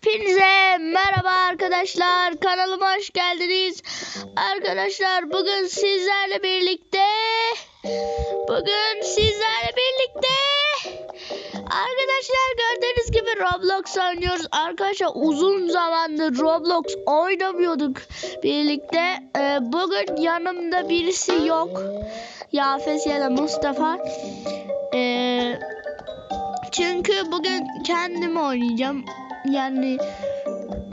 Hepinize merhaba arkadaşlar. Kanalıma hoş geldiniz. Arkadaşlar bugün sizlerle birlikte bugün sizlerle birlikte Arkadaşlar gördüğünüz gibi Roblox oynuyoruz. Arkadaşlar uzun zamandır Roblox oynamıyorduk birlikte. Ee, bugün yanımda birisi yok. Yafes ya da Mustafa. Ee, çünkü bugün kendim oynayacağım. Yani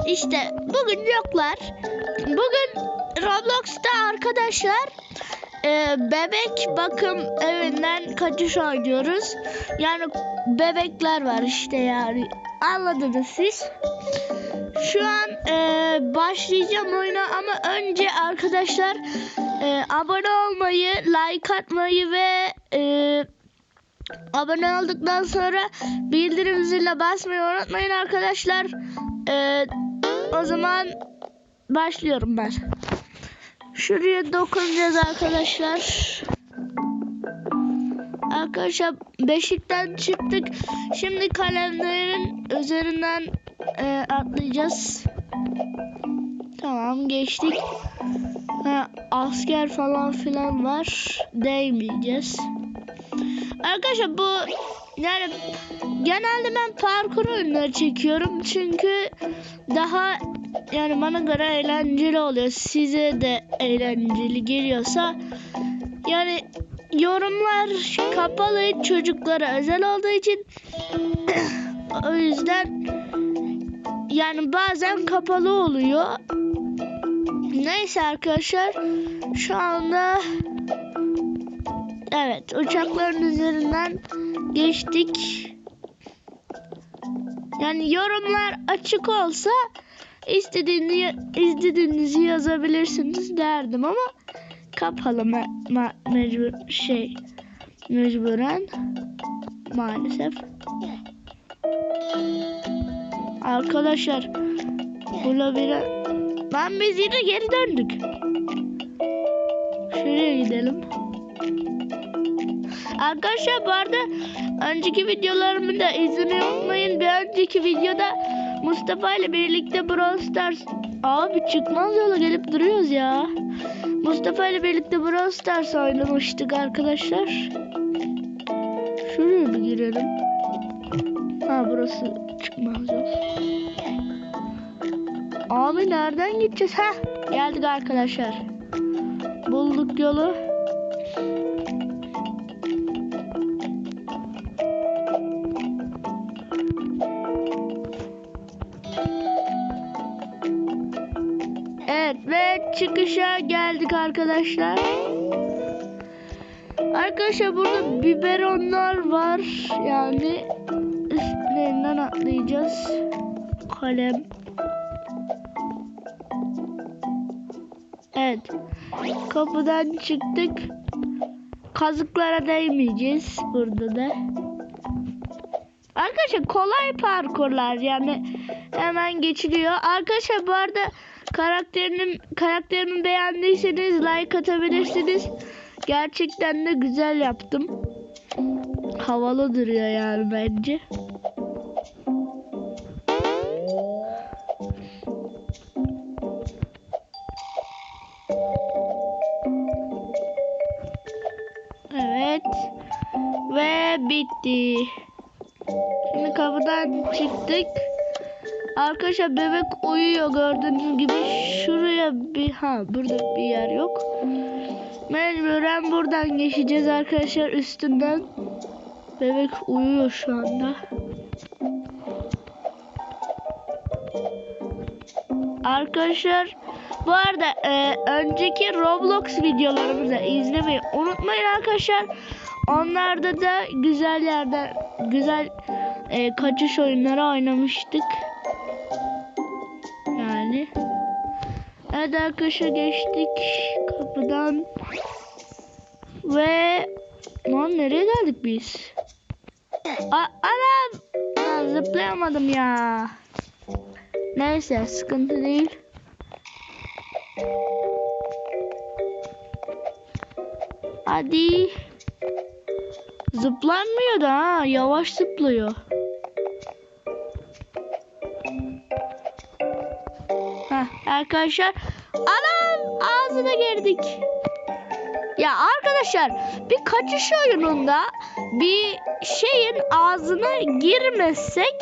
işte bugün yoklar. Bugün Roblox'ta arkadaşlar e, bebek bakım evinden kaçış oynuyoruz. Yani bebekler var işte yani. Anladınız siz. Şu an e, başlayacağım oyuna ama önce arkadaşlar e, abone olmayı, like atmayı ve e, Abone olduktan sonra bildirim ziline basmayı unutmayın arkadaşlar. Ee, o zaman başlıyorum ben. Şuraya dokunacağız arkadaşlar. Arkadaşlar beşikten çıktık. Şimdi kalemlerin üzerinden e, atlayacağız. Tamam geçtik. Ha, asker falan filan var. Değmeyeceğiz. Arkadaşlar bu yani genelde ben parkur oyunları çekiyorum çünkü daha yani bana göre eğlenceli oluyor. Size de eğlenceli geliyorsa yani yorumlar kapalı çocuklara özel olduğu için o yüzden yani bazen kapalı oluyor. Neyse arkadaşlar şu anda Evet uçakların üzerinden geçtik. Yani yorumlar açık olsa istediğini, istediğinizi yazabilirsiniz derdim ama kapalı me, me, mecbur şey mecburen maalesef. Arkadaşlar bu labirent ben biz yine geri döndük. Şuraya gidelim. Arkadaşlar bu arada önceki videolarımı da izlemeyi unutmayın. Bir önceki videoda Mustafa ile birlikte Brawl Stars Abi çıkmaz yola gelip duruyoruz ya. Mustafa ile birlikte Brawl Stars oynamıştık arkadaşlar. Şuraya bir girelim. Ha burası çıkmaz yol. Abi nereden gideceğiz? Ha geldik arkadaşlar. Bulduk yolu. Evet ve çıkışa geldik arkadaşlar. Arkadaşlar burada biberonlar var. Yani üstlerinden atlayacağız. Kalem. Evet. Kapıdan çıktık. Kazıklara değmeyeceğiz burada da. Arkadaşlar kolay parkurlar yani hemen geçiliyor. Arkadaşlar bu arada karakterim karakterimi beğendiyseniz like atabilirsiniz. Gerçekten de güzel yaptım. Havalı duruyor yani bence. Evet. Ve bitti. Şimdi kapıdan çıktık. Arkadaşlar bebek uyuyor gördüğünüz gibi. Şuraya bir ha burada bir yer yok. Mecburen buradan geçeceğiz arkadaşlar üstünden. Bebek uyuyor şu anda. Arkadaşlar bu arada e, önceki Roblox videolarımızı izlemeyi unutmayın arkadaşlar. Onlarda da güzel yerden güzel e, kaçış oyunları oynamıştık. Evet arkadaşlar geçtik kapıdan. Ve lan nereye geldik biz? A anam! Ben zıplayamadım ya. Neyse sıkıntı değil. Hadi. Zıplanmıyor da ha. Yavaş zıplıyor. Arkadaşlar anam ağzına girdik. Ya arkadaşlar bir kaçış oyununda bir şeyin ağzına girmezsek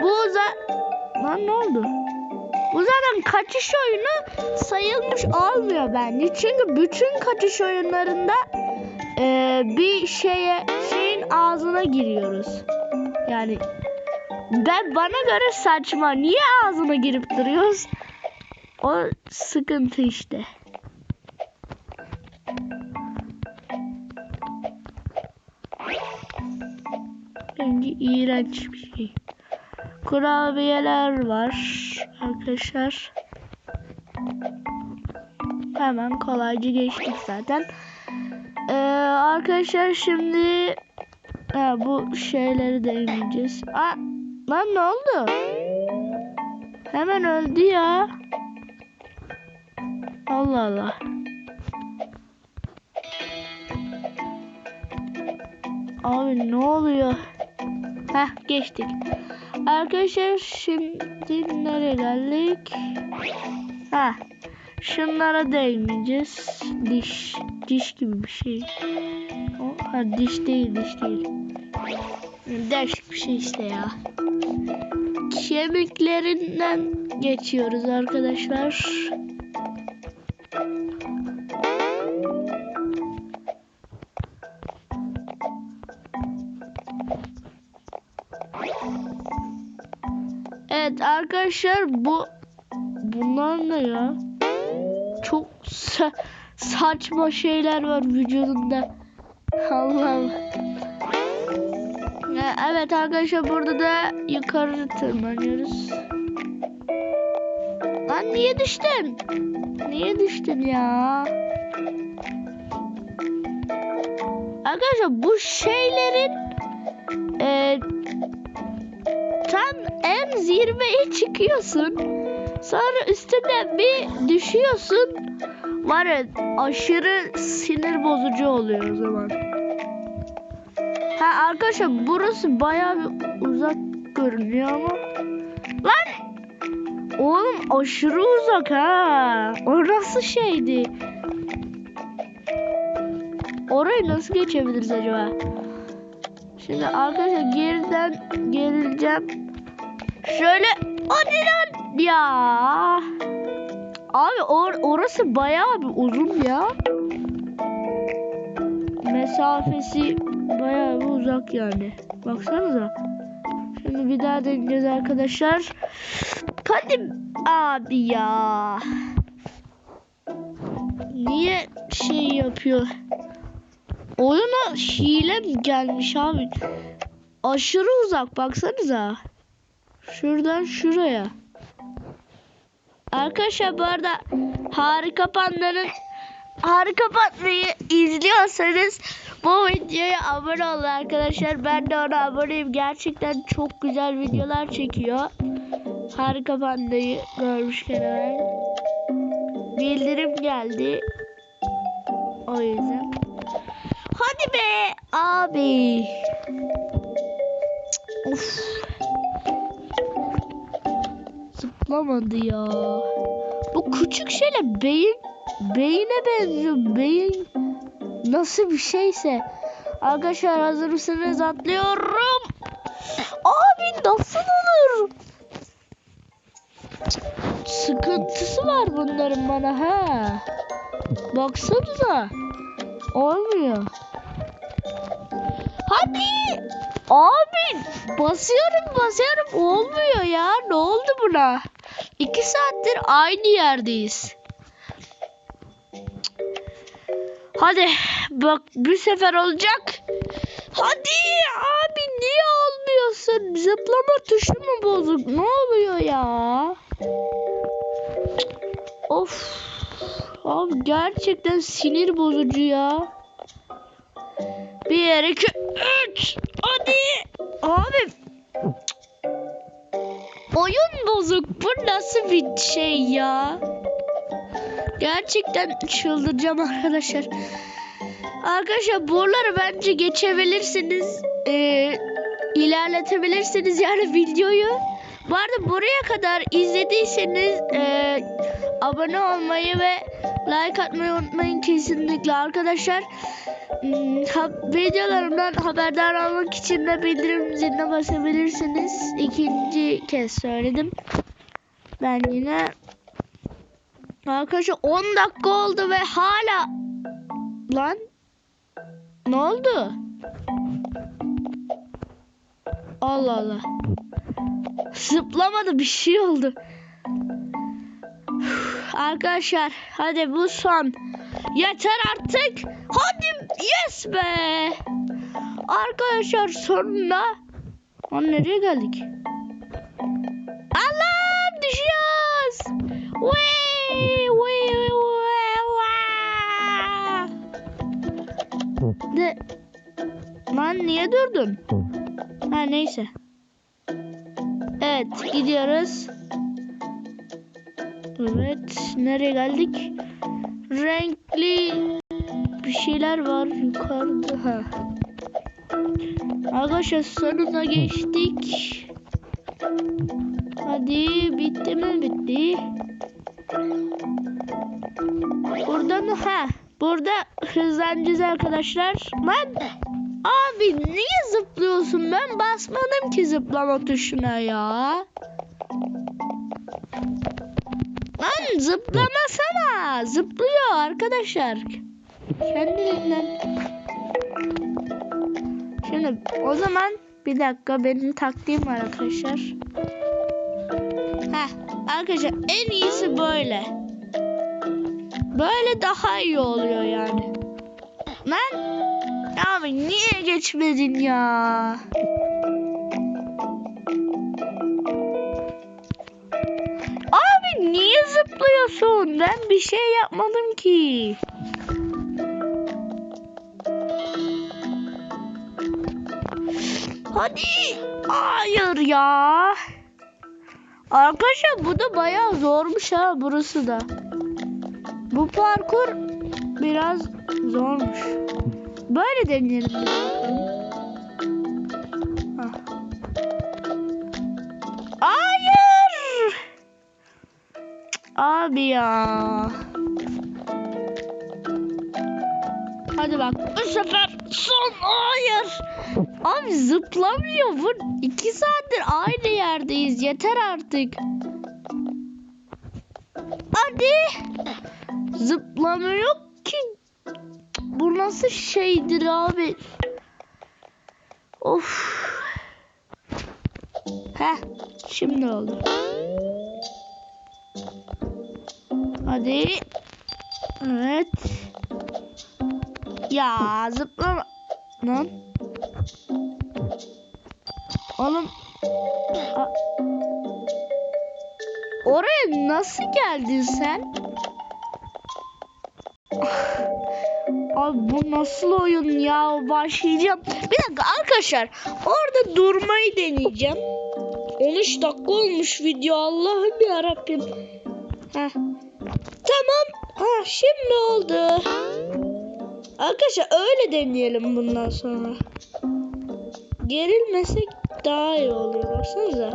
bu za Lan ne oldu? Bu zaten kaçış oyunu sayılmış olmuyor bence. Çünkü bütün kaçış oyunlarında e, bir şeye şeyin ağzına giriyoruz. Yani ben bana göre saçma. Niye ağzına girip duruyoruz? O sıkıntı işte. Bence iğrenç bir şey. Kurabiyeler var arkadaşlar. Hemen kolayca geçtik zaten. Ee, arkadaşlar şimdi ha, bu şeyleri de yemeyeceğiz. Aa, lan ne oldu? Hemen öldü ya. Allah Allah. Abi ne oluyor? Heh geçtik. Arkadaşlar şimdi nereye geldik? Ha. Şunlara değmeyeceğiz. Diş. Diş gibi bir şey. O, ha diş değil diş değil. Değişik bir şey işte ya. Kemiklerinden geçiyoruz arkadaşlar. Evet arkadaşlar bu bunlar ne ya? Çok sa- saçma şeyler var vücudunda. Allah'ım. Evet arkadaşlar burada da yukarı tırmanıyoruz. Lan niye düştün? Niye düştün ya? Arkadaşlar bu şeylerin e, tam en zirveye çıkıyorsun. Sonra üstüne bir düşüyorsun. Var ya aşırı sinir bozucu oluyor o zaman. Ha arkadaşlar burası bayağı bir uzak görünüyor ama. Lan! Oğlum aşırı uzak ha. O nasıl şeydi? Orayı nasıl geçebiliriz acaba? Şimdi arkadaşlar geriden geleceğim. Şöyle hadi lan ya. Abi or orası bayağı bir uzun ya. Mesafesi bayağı bir uzak yani. Baksanıza. Şimdi bir daha deneyeceğiz arkadaşlar. Hadi abi ya. Niye şey yapıyor? Oyuna hile mi gelmiş abi? Aşırı uzak baksanıza. Şuradan şuraya. Arkadaşlar bu arada Harika Panda'nın Harika Panda'yı izliyorsanız bu videoya abone olun arkadaşlar. Ben de ona aboneyim. Gerçekten çok güzel videolar çekiyor. Harika Panda'yı görmüşken hemen. Bildirim geldi. O yüzden. Hadi be abi. Of. Zıplamadı ya. Bu küçük şeyle beyin beyine benziyor. Beyin nasıl bir şeyse. Arkadaşlar hazır mısınız? Atlıyorum. Abi nasıl olur? Sıkıntısı var bunların bana ha. Baksanıza. Olmuyor. Hadi. Abi basıyorum basıyorum olmuyor ya. Ne oldu buna? İki saattir aynı yerdeyiz. Hadi bak bir sefer olacak. Hadi abi niye olmuyorsun? Zıplama tuşu mu bozuk? Ne oluyor ya? Of. Abi gerçekten sinir bozucu ya. Bir, iki, üç. Hadi. Abi. Oyun bozuk. Bu nasıl bir şey ya? Gerçekten çıldıracağım arkadaşlar. Arkadaşlar buraları bence geçebilirsiniz. Ee, ilerletebilirsiniz yani videoyu. Bu arada buraya kadar izlediyseniz e, abone olmayı ve like atmayı unutmayın kesinlikle arkadaşlar. Hmm, videolarımdan haberdar olmak için de bildirim ziline basabilirsiniz. İkinci kez söyledim. Ben yine Arkadaşlar 10 dakika oldu ve hala lan ne oldu? Allah Allah. Zıplamadı bir şey oldu. Arkadaşlar hadi bu son. Yeter artık. Hadi yes be. Arkadaşlar sonunda. Lan nereye geldik? Allah düşüyoruz. Vay, vay, vay, vay. De Lan niye durdun? Ha neyse. Evet gidiyoruz. Evet nereye geldik? Renkli bir şeyler var yukarıda. Ha. Arkadaşlar sonuna geçtik. Hadi bitti mi? Bitti. Burada mı? Ha. Burada hızlanacağız arkadaşlar. Lan abi niye zıplıyorsun? Ben basmadım ki zıplama tuşuna ya. Lan zıplamasana. Zıplıyor arkadaşlar. Kendiliğinden. Şimdi o zaman bir dakika benim taktiğim var arkadaşlar. Heh, arkadaşlar en iyisi böyle. Böyle daha iyi oluyor yani. Lan abi niye geçmedin ya? Zıplıyorsun? Ben bir şey yapmadım ki. Hadi. Hayır ya. Arkadaşlar bu da bayağı zormuş ha burası da. Bu parkur biraz zormuş. Böyle deneyelim. Abi ya. Hadi bak bu sefer son hayır. Abi zıplamıyor bu. iki saattir aynı yerdeyiz. Yeter artık. Hadi. Zıplamıyor ki. Bu nasıl şeydir abi? Of. Heh. Şimdi oldu. Hadi. Evet. Ya zıplama. Lan. Oğlum. A- Oraya nasıl geldin sen? Abi bu nasıl oyun ya? Başlayacağım. Bir dakika arkadaşlar. Orada durmayı deneyeceğim. 13 dakika olmuş video. Allah'ım ya Rabbim. Heh. Tamam. Ha şimdi oldu. Arkadaşlar öyle deneyelim bundan sonra. Gerilmesek daha iyi oluyor. Baksanıza.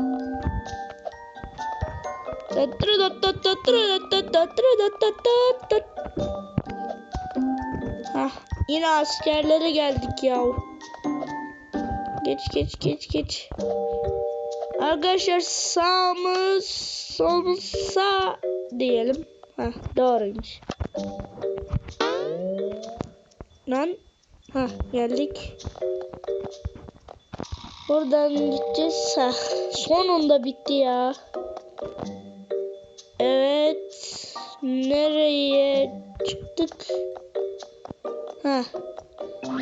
Hah, yine askerlere geldik ya. Geç geç geç geç. Arkadaşlar sağımız solumuz sağ diyelim. Hah, doğruymuş. Lan. Hah geldik. Buradan gideceğiz. Hah, sonunda bitti ya. Evet. Nereye çıktık? Ha.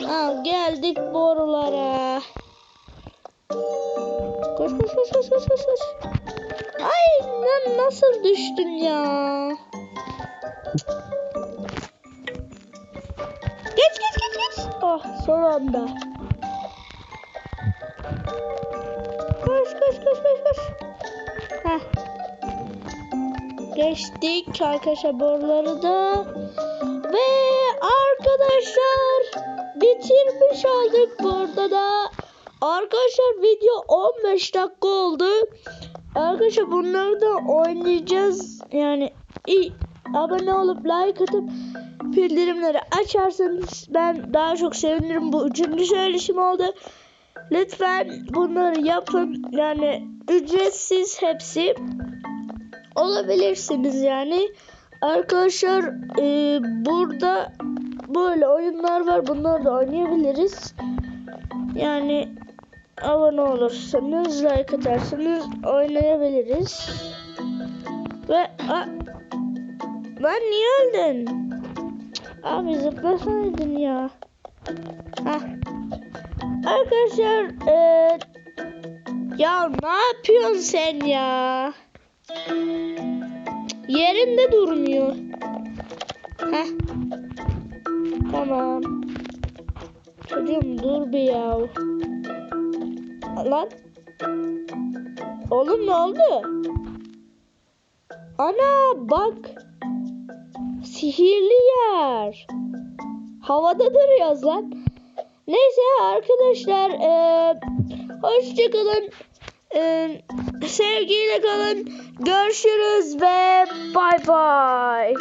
Al geldik borulara. Koş koş koş koş koş koş. Ay lan nasıl düştün ya? Geç geç geç geç. Oh son anda. Koş koş koş koş koş. Heh. Geçtik arkadaşlar boruları da. Ve arkadaşlar bitirmiş olduk burada da. Arkadaşlar video 15 dakika oldu. Arkadaşlar bunları da oynayacağız. Yani abone olup like atıp bildirimleri açarsanız ben daha çok sevinirim. Bu üçüncü söyleşim oldu. Lütfen bunları yapın. Yani ücretsiz hepsi. Olabilirsiniz yani. Arkadaşlar e, burada böyle oyunlar var. Bunları da oynayabiliriz. Yani abone olursanız, like atarsanız oynayabiliriz. Ve a, lan niye öldün? Abi zıplasaydın ya. Hah. Arkadaşlar eee ya ne yapıyorsun sen ya? Yerinde durmuyor. Heh. Tamam. Çocuğum dur bir ya. Lan. Oğlum ne oldu? Ana bak. Sihirli yer. Havada duruyoruz lan. Neyse arkadaşlar. eee hoşçakalın. Eee sevgiyle kalın. Görüşürüz ve bay bay.